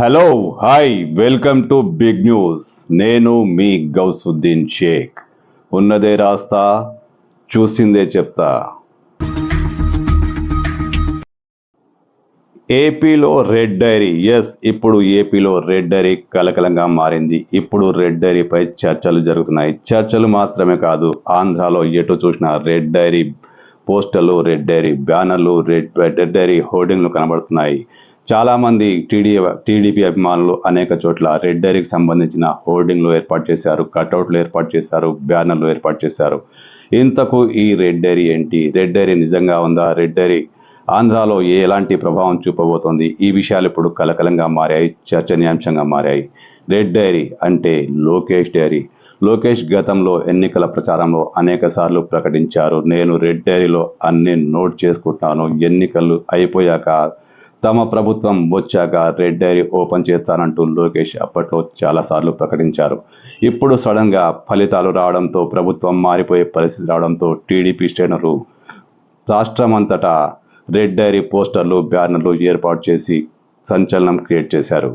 Hello hi welcome to big news నేను మీ గౌసుద్దీన్ షేక్. ఉన్నదే రాస్తా చూసిందే చెప్తా. ఏపీలో రెడ్ డైరీ ఎస్ ఇప్పుడు ఏపీలో రెడ్ డైరీ కలకలంగా మారింది. ఇప్పుడు రెడ్ డైరీపై చర్చలు జరుగుతున్నాయి. చర్చలు మాత్రమే కాదు ఆంధ్రాలో ఎటు చూసినా రెడ్ డైరీ పోస్టర్లు రెడ్ డైరీ బ్యానర్లు రెడ్ రెడ్ డైరీ హోర్డింగ్లు కనబడుతున్నాయి. చాలామంది టీడీ టీడీపీ అభిమానులు అనేక చోట్ల రెడ్ డైరీకి సంబంధించిన హోర్డింగ్లు ఏర్పాటు చేశారు కటౌట్లు ఏర్పాటు చేశారు బ్యానర్లు ఏర్పాటు చేశారు. ఇంతకు ఈ రెడ్ డైరీ ఏంటి? రెడ్ డైరీ నిజంగా ఉందా? రెడ్ డైరీ ఆంధ్రాలో ఎలాంటి ప్రభావం చూపబోతోంది? ఈ విషయాలు ఇప్పుడు కలకలంగా మారాయి చర్చనీయాంశంగా మారాయి. రెడ్ డైరీ అంటే లోకేష్ డైరీ లోకేష్ గతంలో ఎన్నికల ప్రచారంలో అనేక సార్లు ప్రకటించారు. నేను రెడ్ డైరీలో అన్ని నోట్ చేసుకుంటాను. ఎన్నికలు అయిపోయాక తమ ప్రభుత్వం వచ్చాక రెడ్ డైరీ ఓపెన్ చేస్తానంటూ లోకేష్ అప్పట్లో చాలాసార్లు ప్రకటించారు. ఇప్పుడు సడన్గా ఫలితాలు రావడంతో ప్రభుత్వం మారిపోయే పరిస్థితి రావడంతో టీడీపీ శ్రేణులు రాష్ట్రమంతటా రెడ్ డైరీ పోస్టర్లు బ్యానర్లు ఏర్పాటు చేసి సంచలనం క్రియేట్ చేశారు.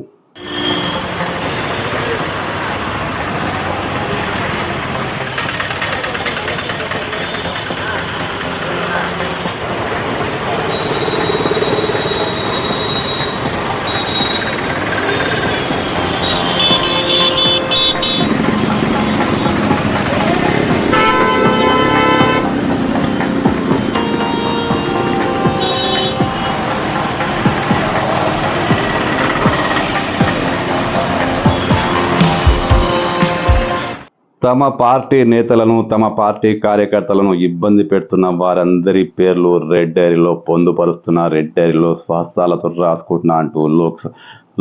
తమ పార్టీ నేతలను తమ పార్టీ కార్యకర్తలను ఇబ్బంది పెడుతున్న వారందరి పేర్లు రెడ్ డైరీలో పొందుపరుస్తున్న రెడ్ డైరీలో స్వస్థాలతో రాసుకుంటున్నా అంటూ లోక్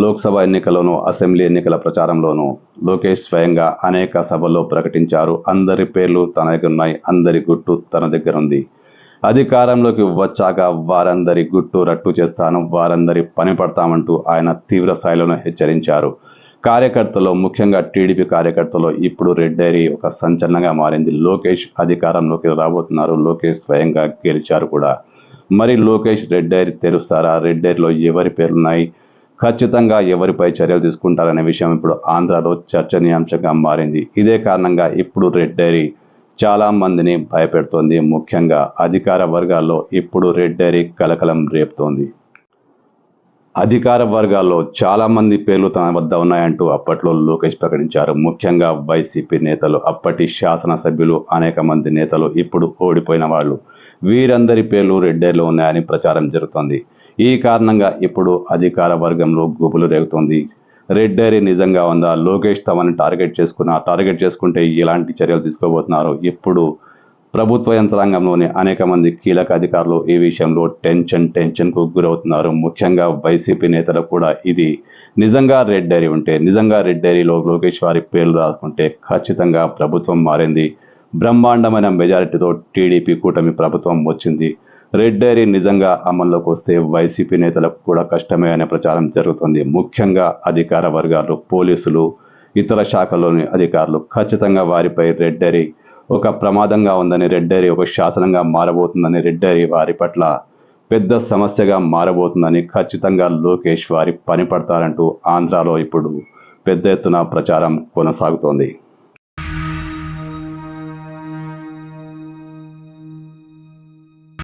లోక్సభ ఎన్నికలోనూ అసెంబ్లీ ఎన్నికల ప్రచారంలోనూ లోకేష్ స్వయంగా అనేక సభల్లో ప్రకటించారు. అందరి పేర్లు తన దగ్గర ఉన్నాయి అందరి గుట్టు తన దగ్గర ఉంది. అధికారంలోకి వచ్చాక వారందరి గుట్టు రట్టు చేస్తాను వారందరి పని పడతామంటూ ఆయన తీవ్ర స్థాయిలోనూ హెచ్చరించారు. కార్యకర్తలు ముఖ్యంగా టీడీపీ కార్యకర్తలు ఇప్పుడు రెడ్ డైరీ ఒక సంచలనంగా మారింది. లోకేష్ అధికారంలోకి రాబోతున్నారు. లోకేష్ స్వయంగా గెలిచారు కూడా. మరి లోకేష్ రెడ్ డైరీ తెరుస్తారా? రెడ్ డైరీలో ఎవరి పేర్లున్నాయి? ఖచ్చితంగా ఎవరిపై చర్యలు తీసుకుంటారనే విషయం ఇప్పుడు ఆంధ్రాలో చర్చనీయాంశంగా మారింది. ఇదే కారణంగా ఇప్పుడు రెడ్ డైరీ చాలా మందిని భయపెడుతోంది. ముఖ్యంగా అధికార వర్గాల్లో ఇప్పుడు రెడ్ డైరీ కలకలం రేపుతోంది. అధికార వర్గాల్లో చాలామంది పేర్లు తన వద్ద ఉన్నాయంటూ అప్పట్లో లోకేష్ ప్రకటించారు. ముఖ్యంగా వైసీపీ నేతలు అప్పటి శాసనసభ్యులు అనేక మంది నేతలు ఇప్పుడు ఓడిపోయిన వాళ్ళు. వీరందరి పేర్లు రెడ్డేలో ఉన్నాయని ప్రచారం జరుగుతోంది. ఈ కారణంగా ఇప్పుడు అధికార వర్గంలో గుబులు రేగుతోంది. రెడ్ డైరీ నిజంగా ఉందా? లోకేష్ తమని టార్గెట్ చేసుకున్న టార్గెట్ చేసుకుంటే ఎలాంటి చర్యలు తీసుకోబోతున్నారు. ఇప్పుడు ప్రభుత్వ యంత్రాంగంలోని అనేక మంది కీలక అధికారులు ఈ విషయంలో టెన్షన్ టెన్షన్కు గురవుతున్నారు. ముఖ్యంగా వైసీపీ నేతలు కూడా ఇది నిజంగా రెడ్ డైరీ ఉంటే నిజంగా రెడ్ డైరీలో లోకేష్ వారి పేర్లు రాసుకుంటే ఖచ్చితంగా ప్రభుత్వం మారింది. బ్రహ్మాండమైన మెజారిటీతో టీడీపీ కూటమి ప్రభుత్వం వచ్చింది. రెడ్ డైరీ నిజంగా అమల్లోకి వస్తే వైసీపీ నేతలకు కూడా కష్టమే అనే ప్రచారం జరుగుతుంది. ముఖ్యంగా అధికార వర్గాలు పోలీసులు ఇతర శాఖల్లోని అధికారులు ఖచ్చితంగా వారిపై రెడ్ డైరీ ఒక ప్రమాదంగా ఉందని రెడ్డరి ఒక శాసనంగా మారబోతుందని రెడ్డరి వారి పట్ల పెద్ద సమస్యగా మారబోతుందని ఖచ్చితంగా లోకేష్ వారి పని పడతారంటూ ఆంధ్రాలో ఇప్పుడు పెద్ద ఎత్తున ప్రచారం కొనసాగుతోంది.